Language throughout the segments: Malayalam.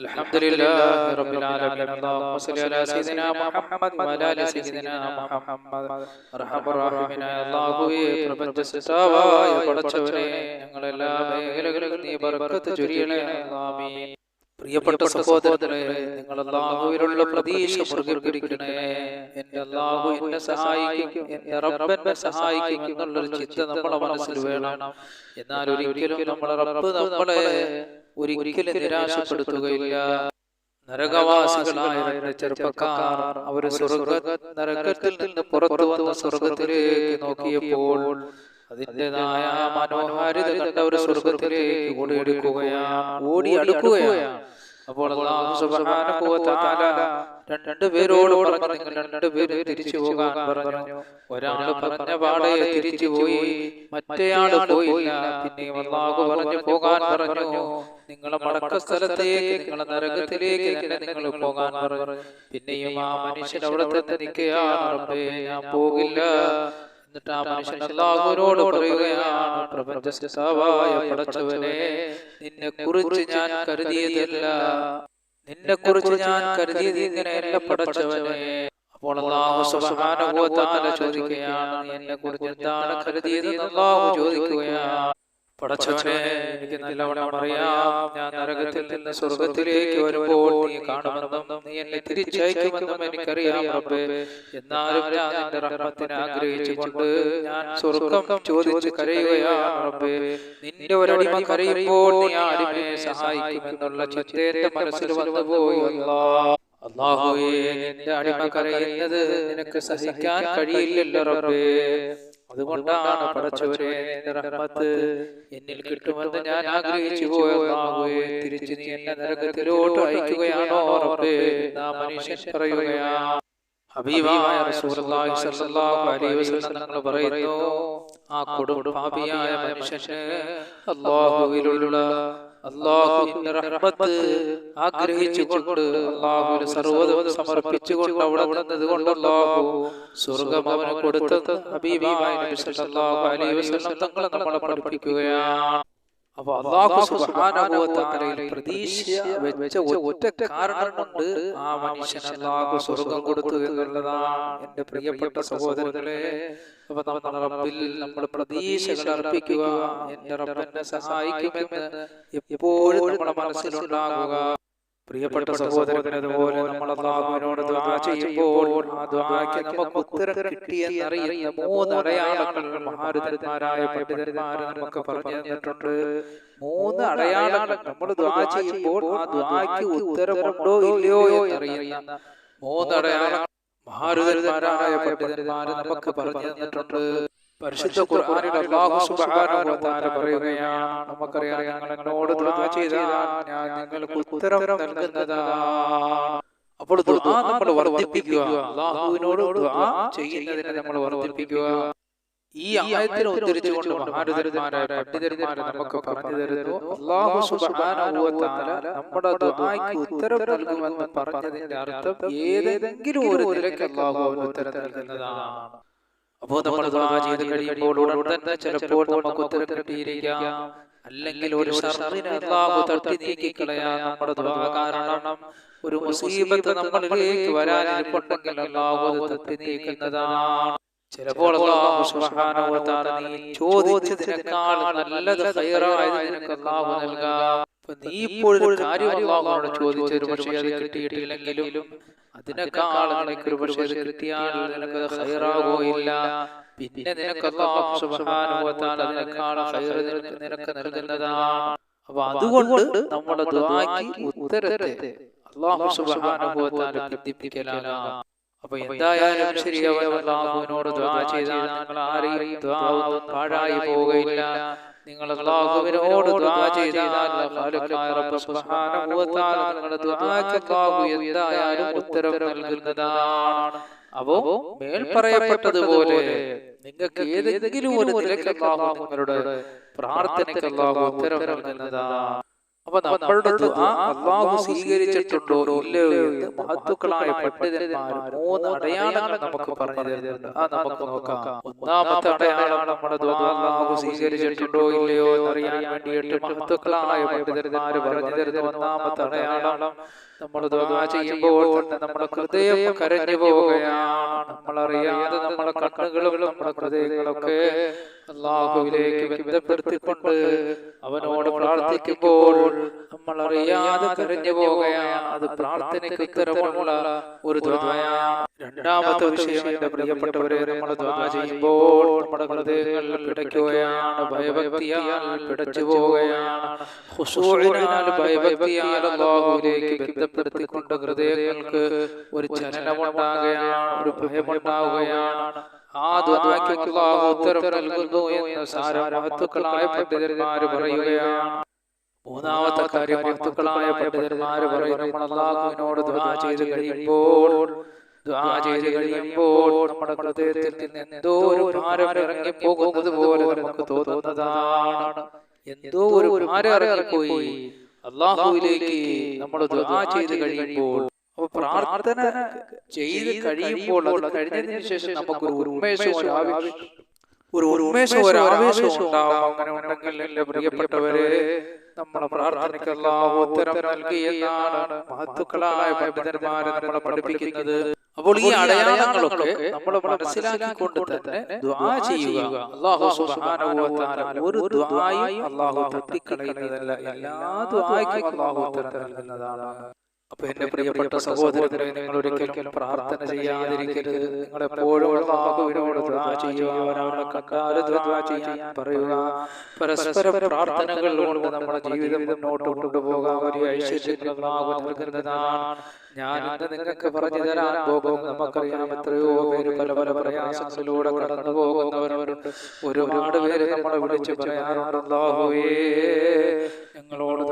الحمد لله رب العالمين اللهم صل على سيدنا محمد وعلى ال سيدنا محمد അർഹമ റഹീമിനായ അല്ലാഹുവേ പ്രപഞ്ച സൃഷ്ടാവായ പടച്ചവനെ ഞങ്ങളെല്ലാ മേഖലകളിലും നീ ബർക്കത്ത് ചൊരിയണേ ആമീൻ പ്രിയപ്പെട്ട സഹോദരരെ നിങ്ങൾ അല്ലാഹുവിലുള്ള പ്രതീക്ഷ മുറുകെ പിടിക്കണേ എന്റെ അല്ലാഹു എന്നെ സഹായിക്കും എന്റെ റബ്ബ് എന്നെ സഹായിക്കും എന്നുള്ളൊരു ചിന്ത നമ്മളെ മനസ്സിൽ വേണം എന്നാൽ ഒരിക്കലും നമ്മളെ റബ്ബ് നമ്മളെ ഒരിക്കലും നിരാശപ്പെടുത്തുകയില്ല. നരകവാസികളായ രണ്ട് ചെറുപ്പക്കാർ അവർ സ്വർഗ നരകത്തിൽ നിന്ന് പുറത്തു വന്ന സ്വർഗത്തിലേക്ക് നോക്കിയപ്പോൾ അതിന്റെതായ മനോഹാരിത കണ്ട ഒരു സ്വർഗത്തിലേക്ക് ഓടിയെടുക്കുകയാണ്. ഓടി അടുക്കുകയാണ് അപ്പോൾ അള്ളാഹു സുബ്ഹാനഹു വ തആല രണ്ട് പേരോട് പറഞ്ഞു നിങ്ങൾ രണ്ട് പേര് തിരിച്ചു പോകാൻ പറഞ്ഞു. ഒരാൾ പറഞ്ഞ പാടെ തിരിച്ചു പോയി. മറ്റേയാൾ പോയില്ല. പിന്നെ അള്ളാഹു പറഞ്ഞു പോകാൻ പറഞ്ഞു. നിങ്ങളെ മടക്ക സ്ഥലത്തേക്ക് നിങ്ങളെ നരകത്തിലേക്ക് തന്നെ നിങ്ങൾ പോകാൻ പറഞ്ഞു. പിന്നെയും ആ മനുഷ്യൻ അവിടെ തന്നെ നിൽക്കുകയാണ്. ഞാൻ പോകില്ല. എന്നിട്ട് ആ മനുഷ്യൻ അല്ലാഹുവിനോട് പറയുകയാണ് പ്രപഞ്ച സൃഷ്ടാവായ പടച്ചവനെ നിന്നെ കുറിച്ച് ഞാൻ കരുതിയതല്ല. നിന്നെ കുറിച്ച് ഞാൻ കരുതിയത് ഇങ്ങനെയല്ല പടച്ചവനെ. അപ്പോൾ അല്ലാഹു സുബ്ഹാനഹു വ തആല ചോദിക്കുകയാണ് എന്നെ കുറിച്ച് എന്താണ് കരുതിയത് അല്ലാഹു ചോദിക്കുകയാണ്. പടച്ചവനെ എനിക്ക് നല്ലവണ്ണം അറിയാം. ഞാൻ നരകത്തിൽ നിന്ന് സ്വർഗത്തിലേക്ക് വരുമ്പോൾ നീ കാണുമെന്നും നീ എന്നെ തിരിച്ചയക്കുമെന്നും എനിക്കറിയാം റബ്ബേ. എന്നാലും ഞാൻ നിന്റെ റഹ്മത്തിനെ ആഗ്രഹിച്ചുകൊണ്ട് ഞാൻ സ്വർഗം ചോദിച്ച് കരയുകയാണ് റബ്ബേ. നിന്റെ ഒരടിമ കരയുമ്പോൾ നീ അടിമയെ സഹായിക്കുമെന്നുള്ള മനസ്സിൽ അല്ലാ. അള്ളാഹുവേ നിന്റെ അടിമ കരയുന്നത് നിനക്ക് സഹിക്കാൻ കഴിയില്ലല്ലോ റബ്ബേ. അതുകൊണ്ടാണ് പടച്ചവരെ റഹ്മത്ത് എന്നിൽ കിട്ടുമെന്ന് ഞാൻ ആഗ്രഹിച്ചു പോയതാകുകയെ തിരിച്ചു നീ എന്നെ നരകത്തിലോട്ട് അയക്കുകയാണോ റബ്ബേ? ആ മനുഷ്യൻ പറയുകയാണ്. ഹബീബായ റസൂലുള്ളാഹി സ്വല്ലല്ലാഹു അലൈഹി വസല്ലം തങ്ങൾ പറയുന്നു ആ കൊടും മനുഷ്യനെ അല്ലാഹുവിലുള്ള അള്ളാഹുവിന്റെ റഹ്മത്ത് ആഗ്രഹിച്ചുകൊണ്ട് അള്ളാഹുവിന് സർവതും സമർപ്പിച്ചുകൊണ്ട് അവിടെ നിന്നത് അല്ലാഹു സ്വർഗം അവന് കൊടുത്തത് ഹബീബായ നബി സല്ലല്ലാഹു അലൈഹി വസല്ലം തങ്ങൾ നമ്മളെ പഠിപ്പിക്കുകയാണ്. അപ്പൊ അള്ളാഹു തആലയിൽ പ്രതീക്ഷ വെച്ച ഒറ്റ കാരണം കൊണ്ട് ആ മനുഷ്യൻ അള്ളാഹു സ്വർഗം കൊടുത്തു എന്നുള്ളതാണ് എന്റെ പ്രിയപ്പെട്ട സഹോദരങ്ങളെ അപ്പൊ നമ്മൾ റബ്ബിൽ നമ്മൾ പ്രതീക്ഷകൾ അർപ്പിക്കുക. എന്റെ റബ്ബെന്നെ സഹായിക്കുമെന്ന് എപ്പോഴും നമ്മുടെ മനസ്സിലുണ്ടാകുക പ്രിയപ്പെട്ട സഹോദരൻ അതുപോലെ നമ്മൾ അള്ളാഹുവിനോട് ദുആ ചെയ്യുമ്പോൾ ആ ദുആക്ക് നമുക്ക് ഉത്തരം കിട്ടിയെന്നറിയുന്ന മൂന്ന് അടയാളങ്ങൾ മഹാരുതന്മാരായ പണ്ഡിതന്മാർ നമുക്ക് പറഞ്ഞു തന്നിട്ടുണ്ട്. മൂന്ന് അടയാളങ്ങൾ നമ്മൾ ദുആ ചെയ്യുമ്പോൾ ആ ദുആക്ക് ഉത്തരമുണ്ടോ ഇല്ലയോ എന്നറിയുന്ന മൂന്ന് അടയാളങ്ങൾ മഹാരുതന്മാരായ പണ്ഡിതന്മാർ നമുക്ക് പറഞ്ഞു തന്നിട്ടുണ്ട്. പരിശുദ്ധ ഖുർആനിൽ അല്ലാഹു സുബ്ഹാനഹു വ തആല പറയുകയാണ്. നമുക്കറിയാം ഞങ്ങൾ എന്നോട് ദുആ ചെയ്താൽ ഞാൻ നിങ്ങൾക്ക് ഉത്തരം നൽകുന്നതാണ് അപ്പോൾ ദുആ നമ്മൾ വർദ്ധിപ്പിക്കുക. അല്ലാഹുവിനോട് ദുആ ചെയ്യുന്നതിനെ നമ്മൾ വർദ്ധിപ്പിക്കുക. ഈ ആയത്തിനെ ഉദ്ധരിച്ചുകൊണ്ട് മഹാരുതന്മാരായ പണ്ഡിതന്മാരെ നമുക്ക് പറഞ്ഞു തരുന്നു. സുബ്ഹാനഹു വ തആല നമ്മുടെ ദുആയ്ക്ക് ഉത്തരം നൽകുമെന്ന് പറഞ്ഞതിന്റെ അർത്ഥം ഏതെങ്കിലും ഒരു നിലയ്ക്ക് അള്ളാഹു ഉത്തരം നൽകുന്നതാണ്. അപ്പോ നമ്മൾ ചെയ്ത് കഴിയുമ്പോൾ ഉടൻ തന്നെ ചിലപ്പോൾ നമുക്ക് ഉത്തരം കിട്ടിയിരിക്കാം. അല്ലെങ്കിൽ ഒരു അള്ളാഹു തട്ടി നീക്കി കളയാൻ നമ്മുടെ ദുആ കാരണം ഒരു മുസീബത്ത് നമ്മളിലേക്ക് വരാനിരിപ്പുണ്ടെങ്കിൽ അത് തട്ടി നീക്കുന്നതാണ്. ചിലപ്പോൾ അല്ലാഹു സുബ്ഹാനഹു വ തആല നീ ചോദിച്ചതിനേക്കാൾ നല്ലത് ഖൈറായത് നിനക്ക് അല്ലാഹു നൽകാം. നീ ഇപ്പോൾ ഒരു കാര്യം അല്ലാഹുവോട് ചോദിച്ചൊരു പക്ഷേ അത് കിട്ടിയിട്ടില്ലെങ്കിലും അതിനേക്കാൾ നിനക്ക് പിന്നെ നിനക്ക് നിനക്ക് നൽകുന്നതാണ്. അപ്പൊ അതുകൊണ്ട് നമ്മുടെ ഉത്തരത്തെ അപ്പൊ എന്തായാലും ശരി അല്ലാഹുവിനോട് ദുആ ചെയ്താൽ ഞങ്ങൾ ആരെയും പാഴായി പോവുകയില്ല. നിങ്ങൾ അള്ളാഹുവിനോട് ദുആ ചെയ്താൽ ഖാലിഖായ റബ്ബ് സുബ്ഹാനഹു വ തആല നിങ്ങളുടെ ദുആക്ക് അല്ലാഹു എന്തായാലും ഉത്തരം നൽകുന്നതാണ്. അപ്പോ മേൽ പറയപ്പെട്ടതുപോലെ നിങ്ങൾക്ക് ഏതെങ്കിലും ഒരു നിലയ്ക്ക് അള്ളാഹു നിങ്ങളുടെ പ്രാർത്ഥനയ്ക്ക് അല്ലാഹു ഉത്തരം നൽകുന്നതാണ്. അപ്പൊ നമ്മളുടെ അള്ളാഹു സ്വീകരിച്ചിട്ടുണ്ടോ ഇല്ലയോ എന്ന് മഹത്തുക്കളായ പണ്ഡിതന്മാർ മൂന്ന് അടയാളങ്ങൾ നമുക്ക് പറഞ്ഞു തരുന്നുണ്ട്. ആ നമുക്ക് നോക്കാം. ഒന്നാമത്തെ അടയാളം നമ്മുടെ അള്ളാഹു സ്വീകരിച്ചിട്ടുണ്ടോ ഇല്ലയോ എന്നറിയാൻ വേണ്ടിയിട്ട് മഹത്തുക്കളായ പണ്ഡിതന്മാർ പറഞ്ഞു തരുന്ന ഒന്നാമത്തെ അടയാളം നമ്മൾ ചെയ്യുമ്പോൾ നമ്മുടെ ഹൃദയം കരഞ്ഞു പോവുകയാണ്. നമ്മൾ അറിയാതെ നമ്മുടെ കണ്ണുകളും നമ്മുടെ ഹൃദയങ്ങളൊക്കെ അള്ളാഹുവിലേക്ക് ബന്ധപ്പെടുത്തിക്കൊണ്ട് അവനോട് പ്രാർത്ഥിക്കുമ്പോൾ നമ്മൾ അറിയാതെ കരഞ്ഞു പോവുകയാണ് അത് പ്രാർത്ഥനയ്ക്ക് ഉത്തരമുള്ള ഒരു ദ്വായ രണ്ടാമത്തെ വിഷയം എന്റെ പ്രിയപ്പെട്ടവരെ നമ്മൾ ദ്വാ ചെയ്യുമ്പോൾ നമ്മുടെ ഹൃദയങ്ങൾ പിടയ്ക്കുകയാണ്. ഭയഭക്തിയാൽ പിടച്ചു പോവുകയാണ്. ഹുസൂഴിനാൽ ഭയഭക്തിയാൽ അള്ളാഹുവിലേക്ക് ബന്ധപ്പെടുത്തിക്കൊണ്ട് ഹൃദയങ്ങൾക്ക് ഒരു ചലനമുണ്ടാകുകയാണ്. ഒരു ഭയമുണ്ടാവുകയാണ് ആ ദ്വാക്ക് അള്ളാഹു ഉത്തരം നൽകുന്നു എന്ന് സാരമഹത്തുക്കളായ പണ്ഡിതന്മാർ പറയുകയാണ്. മൂന്നാമത്തെ കാര്യം മഹത്തുക്കളായ പണ്ഡിതന്മാർ പറയുന്നു നമ്മൾ അള്ളാഹുവിനോട് ദ്വാ ചെയ്ത് കഴിയുമ്പോൾ ദുആ ചെയ്ത് കഴിയുമ്പോൾ നമ്മുടെ ഹൃദയത്തിൽ നിന്ന് എന്തോ ഒരു ഭാരം ഇറങ്ങി പോകുന്നത് പോലെ നമുക്ക് തോന്നുന്നതാണ്. എന്തോ ഒരു ഭാരം ഇറങ്ങിപ്പോയി. അള്ളാഹുവിലേക്ക് നമ്മൾ ദുആ ചെയ്ത് കഴിയുമ്പോൾ അപ്പൊ പ്രാർത്ഥന ചെയ്ത് കഴിയുമ്പോൾ അത് കഴിഞ്ഞതിന് ശേഷം നമുക്ക് ഒരു ഉന്മേഷവും ഒരു ഒരു ഉന്മേഷവും ഒരു ആവേശവും ഉണ്ടാവും. അങ്ങനെ ഉണ്ടെങ്കിൽ എന്റെ പ്രിയപ്പെട്ടവരെ നമ്മളെ പ്രാർത്ഥനയ്ക്ക് അല്ലാഹു ഉത്തരം നൽകി എന്നാണ് മഹത്തുക്കളായ പണ്ഡിതന്മാരെ നമ്മളെ പഠിപ്പിക്കുന്നത്. അപ്പോൾ ഈ അടയാളങ്ങളൊക്കെ നമ്മൾ മനസ്സിലാക്കിക്കൊണ്ട് തന്നെ ദുആ ചെയ്യുക. അല്ലാഹു സുബ്ഹാനഹു ഒരു ദുആയും അല്ലാഹു തട്ടിക്കളയുന്നതല്ല. എല്ലാ ദ്വായ്ക്കും അല്ലാഹു ഉത്തരം നൽകുന്നതാണ്. അപ്പൊ എന്റെ പ്രിയപ്പെട്ട സഹോദരരെ നിങ്ങൾ ഒരിക്കലും പ്രാർത്ഥന ചെയ്യാതിരിക്കരുത്. നിങ്ങൾ എപ്പോഴും പറയുക. പരസ്പര പ്രാർത്ഥനകൾ കൊണ്ട് നമ്മുടെ ജീവിതം മുന്നോട്ട് കൊണ്ടുപോകാൻ ഒരു അള്ളാഹു നൽകുന്നതാണ് ഞാൻ നിങ്ങൾക്ക് പറഞ്ഞു തരാൻ പോകും. നമുക്കറിയാം എത്രയോ പേര് പല പല പ്രയാസങ്ങളിലൂടെ കടന്നു പോകുന്നവരുണ്ട്. ഒരുപാട് പേര് നമ്മളെ വിളിച്ച് പറയാറുണ്ട്. അല്ലാഹുവേ ഞങ്ങളോട്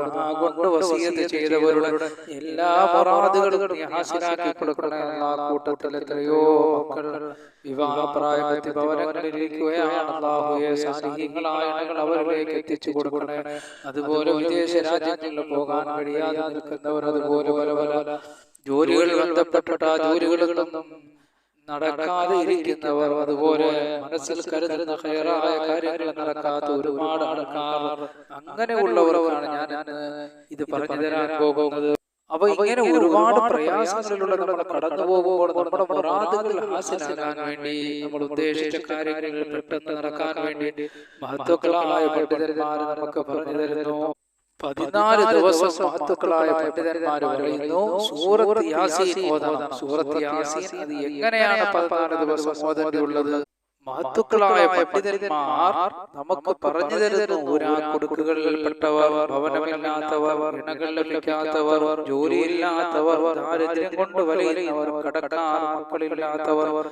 കൊണ്ട് വസീയത്ത് ചെയ്തവരുടെ എല്ലാ മുറാദുകളും ഹാസിലാക്കി കൊടുക്കണേ ആ കൂട്ടത്തിൽ എത്രയോ മക്കൾ വിവാഹപ്രായത്തിൽ ഭവനങ്ങളിലിരിക്കുകയാണ് അവരിലേക്ക് എത്തിച്ചു കൊടുക്കണേ. അതുപോലെ വിദേശ രാജ്യങ്ങളിൽ പോകാൻ കഴിയാതെ നിൽക്കുന്നവർ അതുപോലെ പല പല ജോലികളിൽ ബന്ധപ്പെട്ടിട്ട് ആ ജോലികളിലൊന്നും നടക്കാതെ ഇരിക്കുന്നവർ അതുപോലെ മനസ്സിൽ കരുതുന്ന ഹയറായ കാര്യങ്ങൾ നടക്കാത്ത ഒരുപാട് ആൾക്കാർ അങ്ങനെയുള്ളവരവരാണ് ഞാൻ ഇത് പറഞ്ഞു തരാൻ പോകുന്നത്. അപ്പൊ ഇങ്ങനെ ഒരുപാട് പ്രയാസങ്ങളിലൂടെ നമ്മൾ കടന്നു പോകുമ്പോൾ നമ്മുടെ മുറാദുകൾ ഹാസിലാകാൻ വേണ്ടി നമ്മൾ ഉദ്ദേശിച്ച കാര്യങ്ങൾ പെട്ടെന്ന് നടക്കാൻ വേണ്ടി മഹത്വക്കളായ പണ്ഡിതന്മാർ നമുക്ക് പറഞ്ഞു തരുന്നു. പതിനാല് ദിവസം മഹത്തുക്കളായ പണ്ഡിതന്മാർ പറയുന്നു സൂറത്ത് യാസീൻ ഓതണം സൂറത്ത് യാസീൻ അത് എങ്ങനെയാണ് പതിനാല് ദിവസം ഓതേണ്ടിയുള്ളത്? മഹത്തുക്കളായ പണ്ഡിതന്മാർ നമുക്ക് പറഞ്ഞു തരുന്നു കൊടുക്കുകളിൽപ്പെട്ടവർ ഭവനമില്ലാത്തവർ ഇണകൾ ലഭിക്കാത്തവർ ജോലിയില്ലാത്തവർ ദാരിദ്ര്യം കൊണ്ട് വലയുന്നവർ കടക്കാർ മക്കളില്ലാത്തവർ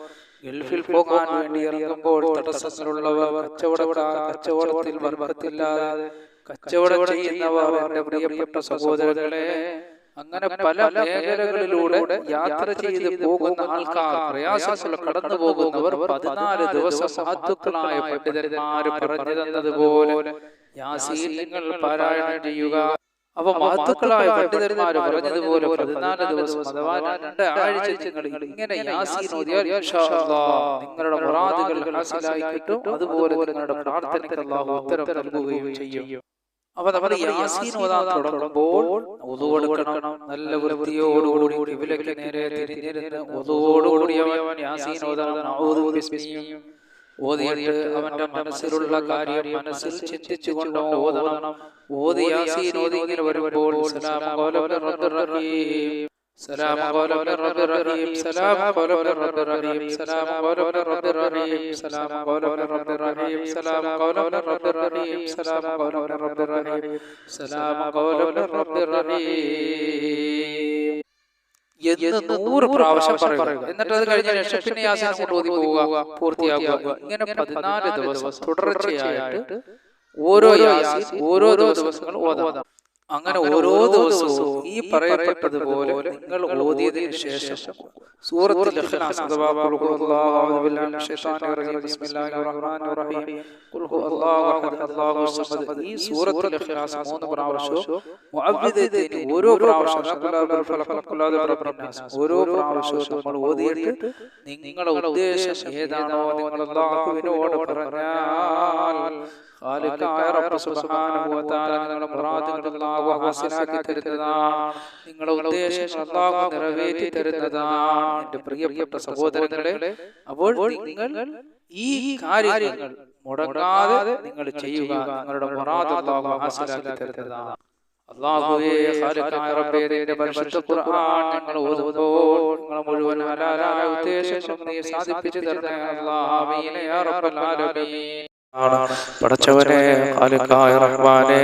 ഗൾഫിൽ പോകാൻ വേണ്ടി ഇറങ്ങുമ്പോൾ തടസ്സങ്ങളുള്ളവർ കച്ചവടക്കാർ കച്ചവടത്തിൽ വർഗത്തില്ലാതെ കച്ചവടം ചെയ്യുന്നവർ എന്റെ പ്രിയപ്പെട്ട സഹോദരങ്ങളെ അങ്ങനെ പല മേഖലകളിലൂടെ യാത്ര ചെയ്ത് പോകുന്ന ആൾക്കാർ പ്രയാസങ്ങൾ കടന്നു പോകുന്നവർ പതിനാല് ദിവസം സാധുക്കളായ പണ്ഡിതന്മാര് പറഞ്ഞു തന്നതുപോലെ യാസീൻ നിങ്ങൾ പാരായണം ചെയ്യുക. അപ്പൊ മഹത്തുക്കളായ പണ്ഡിതന്മാര് പറഞ്ഞതുപോലെ പതിനാല് ദിവസം അഥവാ രണ്ട് ആഴ്ച നിങ്ങൾ ഇങ്ങനെ യാസീൻ നിങ്ങളുടെ മുറാദുകൾ ഹാസിലായി കിട്ടും അതുപോലെ നിങ്ങളുടെ പ്രാർത്ഥനയ്ക്ക് ഉത്തരം നൽകുകയും ചെയ്യും. അപ്പൊ നമ്മൾ യാസീൻ ഓതാൻ തുടങ്ങുമ്പോൾ ഒതുവെടുക്കണം നല്ല വൃത്തിയോടുകൂടി നേരെ തിരിഞ്ഞിരുന്ന് ഒതുവോടുകൂടി അവൻ യാസീൻ ഓതാൻ ഓതിയിട്ട് അവന്റെ മനസ്സിലുള്ള കാര്യം മനസ്സിൽ ചിന്തിച്ചുകൊണ്ട് ഓതണം ഓതി യാസീൻ ഓതി ഇങ്ങനെ വരുമ്പോൾ സലാം ഖൗലൻ റബ്ബിർ റഹീം سلام قولا من رب الرحيم سلام قولا من رب الرحيم سلام قولا من رب الرحيم سلام قولا من رب الرحيم سلام قولا من رب الرحيم سلام قولا من رب الرحيم سلام قولا من رب الرحيم എന്ന് നൂറ് പ്രാവശ്യം പറയുക എന്നിട്ട് അത് കഴിഞ്ഞ ശേഷം പിന്നെ യാസീൻ കൊണ്ട് ഓതി പോവുക പൂർത്തിയാക്കുക ഇങ്ങനെ പതിനാല് ദിവസം തുടർച്ചയായിട്ട് ഓരോ യാസീൻ ഓരോ ദിവസങ്ങൾ ഓതാം അങ്ങനെ ഓരോ ദിവസവും ഈ പറയപ്പെട്ടതുപോലെ നിങ്ങൾ ഓതിയതിനു ശേഷം സൂറത്തുൽ ഈ സൂറത്തുൽ മൂന്ന് പ്രാവശ്യവും ഓരോ പ്രാവശ്യം ഓരോ പ്രാവശ്യവും നമ്മൾ ഓതിയിട്ട് നിങ്ങളുടെ ഉദ്ദേശം ഏതാണോ നിങ്ങൾ അല്ലാഹുവിനോട് പറഞ്ഞാൽ നിങ്ങളുടെ നിങ്ങളുടെ ഉദ്ദേശങ്ങൾ നിറവേറ്റി പ്രിയപ്പെട്ട സഹോദരങ്ങളെ അപ്പോൾ നിങ്ങൾ ഈ കാര്യങ്ങൾ മുടങ്ങാതെ നിങ്ങൾ ചെയ്യുക. നിങ്ങളുടെ മുറാദ് പരിശുദ്ധ ഖുർആൻ മുഴുവൻ ഹലാലായ നീ തരണേ യാ റബ്ബൽ ആലമീൻ. പടച്ചവനെ ഖാലിഖായ റഹ്മാനെ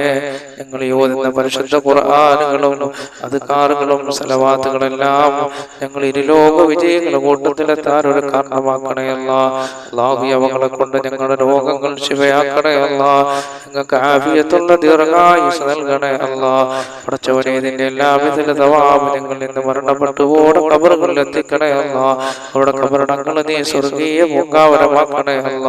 ഞങ്ങൾ യോജിക്കുന്ന പരിശുദ്ധ ഖുർആനുകളും അദ്കാറുകളും സലവാത്തുകളെല്ലാം ഞങ്ങൾ ഇരുലോക വിജയങ്ങളുടെ കൂട്ടത്തിലെത്താൻ ഒരു കാരണമാക്കണയല്ല ലാഹി അള്ളാഹു അവകളെ കൊണ്ട് ഞങ്ങളുടെ രോഗങ്ങൾ ശിവയാക്കണയല്ല ഞങ്ങൾക്ക് ആഫിയത്തുള്ള ദീർഘായുസ് നൽകണയല്ല പടച്ചവനെ ഇതിന്റെ ഇതിന്റെ എല്ലാവിധ തവാബ് ഞങ്ങൾ ഇന്ന് മരണപ്പെട്ടു ഓടെ കബറുകളിൽ എത്തിക്കണയല്ല അവിടെ കബറടങ്ങൾ നീ സ്വർഗീയ പൂങ്കാവനമാക്കണേ അല്ല.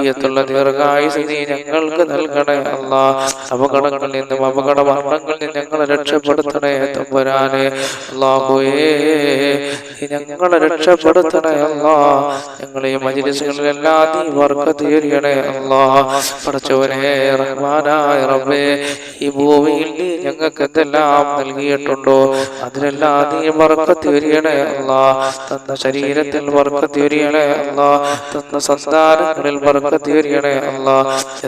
ആഫിയത്തുള്ള ദീർഘായുസ് നീ ഞങ്ങൾക്ക് നൽകണേ അല്ല. അപകടങ്ങളിൽ നിന്നും അപകട മരണങ്ങളിൽ നിന്ന് ഞങ്ങളെ രക്ഷപ്പെടുത്തണേ തമ്പുരാനെ. അല്ലാഹുവേ നീ ഞങ്ങളെ രക്ഷപ്പെടുത്തണേ അല്ല. ഞങ്ങളെ ഈ മജിലിസുകളിലെല്ലാം നീ വർക്കത്ത് എറിയണേ അല്ലാ പടച്ചവനെ റഹ്മാനായ റബ്ബേ ഈ ഭൂമിയിൽ നീ ഞങ്ങൾക്ക് എന്തെല്ലാം നൽകിയിട്ടുണ്ടോ? അതിലെല്ലാം നീ വർക്കത്ത് അല്ലാ തന്ന ശരീരത്തിൽ വർക്കത്ത് എറിയണേ അല്ലാ തന്ന സന്താനങ്ങളിൽ വർക്കത്ത് എറിയണേ അല്ലാ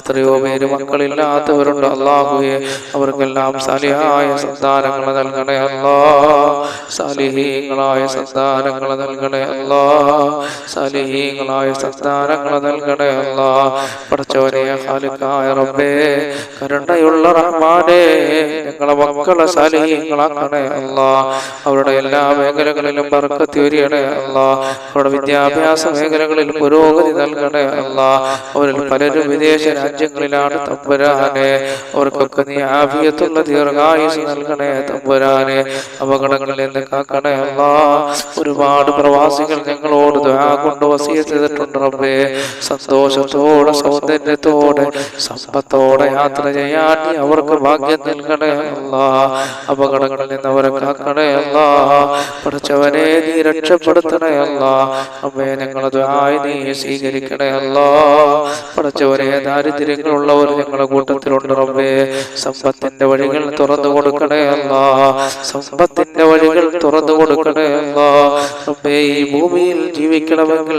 എത്രയോ പേര് മക്കളില്ലാത്തവരുണ്ട് അള്ളാഹുയെ അവർക്കെല്ലാം സാലിഹായ സന്താനങ്ങൾ നൽകണേ അല്ലാ സാലിഹീങ്ങളായ സന്താനങ്ങൾ നൽകണേ അല്ലാ സാലിഹീങ്ങളായ സത്താരങ്ങൾ നൽകണേ അല്ലാ. ഖാലിഖായ റബ്ബേ കരുണയുള്ള റഹ്മാനെ ഞങ്ങളെ മക്കളെ സാലിഹീങ്ങളാക്കണേ അല്ലാ. അവരുടെ എല്ലാ മേഖലകളിലും ഉയരണേ അല്ലാ. അവരുടെ വിദ്യാഭ്യാസ മേഖലകളിൽ പുരോഗതി നൽകണേ അവരിൽ പലരും വിദേശ രാജ്യങ്ങളിലാണ് തമ്പുരാനെ. അവർക്കൊക്കെ നീ ആഭ്യത്തുള്ള ദീർഘായുസ് നൽകണേ തമ്പുരാനെ. അപകടങ്ങളിൽ നിന്ന് കാക്കണേ ഒരുപാട് പ്രവാസികൾ ഞങ്ങളോട് കൊണ്ട് വസീയത്ത് ചെയ്തിട്ടുണ്ട് റബ്ബേ സന്തോഷത്തോടെ സൗന്ദര്യത്തോടെ സമ്പത്തോടെ യാത്ര ചെയ്യാൻ അവർക്ക് ഭാഗ്യം നൽകണേ അല്ല. അപകടങ്ങളിൽ നിന്ന് അവരെ കാക്കണേ അല്ല. പഠിച്ചവനെ നീ രക്ഷപ്പെടുത്തണേ അല്ല. അമ്മേ ഞങ്ങളത് ആയി നീ സ്വീകരിക്കണേ അല്ല. പഠിച്ചവരെ ദാരിദ്ര്യങ്ങളുള്ളവർ ഞങ്ങളുടെ കൂട്ടത്തിലുണ്ട് റബ്ബേ സമ്പത്തിന്റെ വഴികൾ തുറന്നു കൊടുക്കണേ അല്ല. സമ്പത്തിന്റെ വഴികൾ തുറന്നു കൊടുക്കണേ അല്ല. റബ്ബേ ഈ ഭൂമിയിൽ ജീവിക്കണമെങ്കിൽ